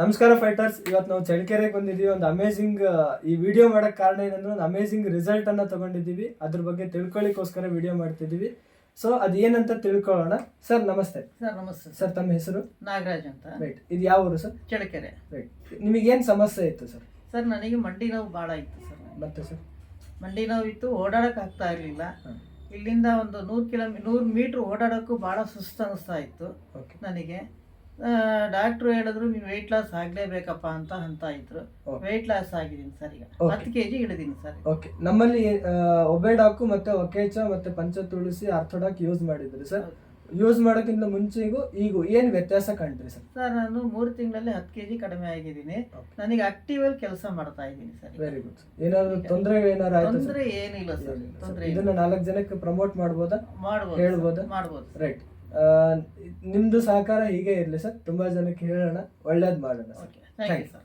ನಮಸ್ಕಾರ ಫೈಟರ್ಸ್ ಇವತ್ತು ನಾವು ಚಳ್ಳಕೆರೆಗೆ ಬಂದಿದ್ದೀವಿ. ಒಂದು ಅಮೇಝಿಂಗ್ ಈ ವಿಡಿಯೋ ಮಾಡಕ್ ಕಾರಣ ಏನಂದ್ರೆ ಒಂದು ಅಮೇಝಿಂಗ್ ರಿಸಲ್ಟ್ ಅನ್ನ ತಗೊಂಡಿದ್ದೀವಿ. ಅದ್ರ ಬಗ್ಗೆ ತಿಳ್ಕೊಳ್ಳಿಕ್ಕೋಸ್ಕರ ವಿಡಿಯೋ ಮಾಡ್ತಿದ್ದೀವಿ. ಸೊ ಅದೇನಂತ ತಿಳ್ಕೊಳ್ಳೋಣ. ಸರ್ ನಮಸ್ತೆ. ಸರ್ ನಮಸ್ತೆ ಸರ್ ತಮ್ಮ ಹೆಸರು? ನಾಗರಾಜ್ ಅಂತ. ರೈಟ್ ಇದು ಯಾವ ಊರು ಸರ್ ಚಳ್ಳಕೆರೆ. ರೈಟ್ ನಿಮಗೇನು ಸಮಸ್ಯೆ ಇತ್ತು ಸರ್ ಸರ್ ನನಗೆ ಮಂಡಿ ನೋವು ಭಾಳ ಇತ್ತು ಸರ್ ಮತ್ತೆ ಸರ್ ಮಂಡಿ ನೋವು ಇತ್ತು ಓಡಾಡಕ್ಕೆ ಆಗ್ತಾ ಇರಲಿಲ್ಲ. ಇಲ್ಲಿಂದ ಒಂದು ನೂರು ಕಿಲೋಮೀ ನೂರು ಮೀಟ್ರ್ ಓಡಾಡೋಕ್ಕೂ ಭಾಳ ಸುಸ್ತು ಅನಿಸ್ತಾ ಇತ್ತು ಓಕೆ ನನಗೆ. ಡಾಕ್ಟ್ರು ಹೇಳಿದ್ರು ನೀವು ವೆಯ್ಟ್ ಲಾಸ್ ಆಗಲೇಬೇಕಪ್ಪ ಅಂತ ಅಂತ ಇದ್ರು. ವೆಯ್ಟ್ ಲಾಸ್ ಆಗಿದ್ದೀನಿ ಸರ್ ಈಗ. ಹತ್ತು ಕೆ ಜಿ ಇಳಿದೀನಿ ಸರ್ ಓಕೆ ನಮ್ಮಲ್ಲಿ ಒಬೆಡಾಕು ಮತ್ತೆ ಒಕೇಚ ಮತ್ತೆ ಪಂಚ ತುಳಸಿ ಆರ್ಥೋಡಾಕ್ ಯೂಸ್ ಮಾಡಿದ್ರಿ ಸರ್. ಯೂಸ್ ಮಾಡೋಕ್ಕಿಂತ ಮುಂಚೆಗೂ ಈಗ ಏನು ವ್ಯತ್ಯಾಸ ಕಾಣ್ತೀರಿ ಸರ್? ಸರ್ ನಾನು ಮೂರು ತಿಂಗಳಲ್ಲಿ ಹತ್ತು ಕೆ ಜಿ ಕಡಿಮೆ ಆಗಿದ್ದೀನಿ. ನನಗೆ ಆಕ್ಟಿವ್ ಆಗಿ ಕೆಲಸ ಮಾಡ್ತಾ ಇದ್ದೀನಿ ಸರ್ ವೆರಿ ಗುಡ್ ಏನಾದ್ರು ತೊಂದರೆ ಏನಾದ್ರು ಆಯ್ತು ತೊಂದರೆ ಏನಿಲ್ಲ ಸರ್ ತೊಂದರೆ ಇದನ್ನ ನಾಲ್ಕು ಜನಕ್ಕೆ ಪ್ರಮೋಟ್ ಮಾಡ್ಬೋದಾ? ಮಾಡ್ಬೋದು ಹೇಳ್ಬೋದಾ? ಮಾಡ್ಬೋದು ರೈಟ್ ನಿಮ್ದು ಸಹಕಾರ ಹೀಗೆ ಇರಲಿ ಸರ್. ತುಂಬಾ ಜನಕ್ಕೆ ಹೇಳೋಣ. ಒಳ್ಳೇದ್ ಮಾಡೋಣ ಓಕೆ ಥ್ಯಾಂಕ್ ಯು ಸರ್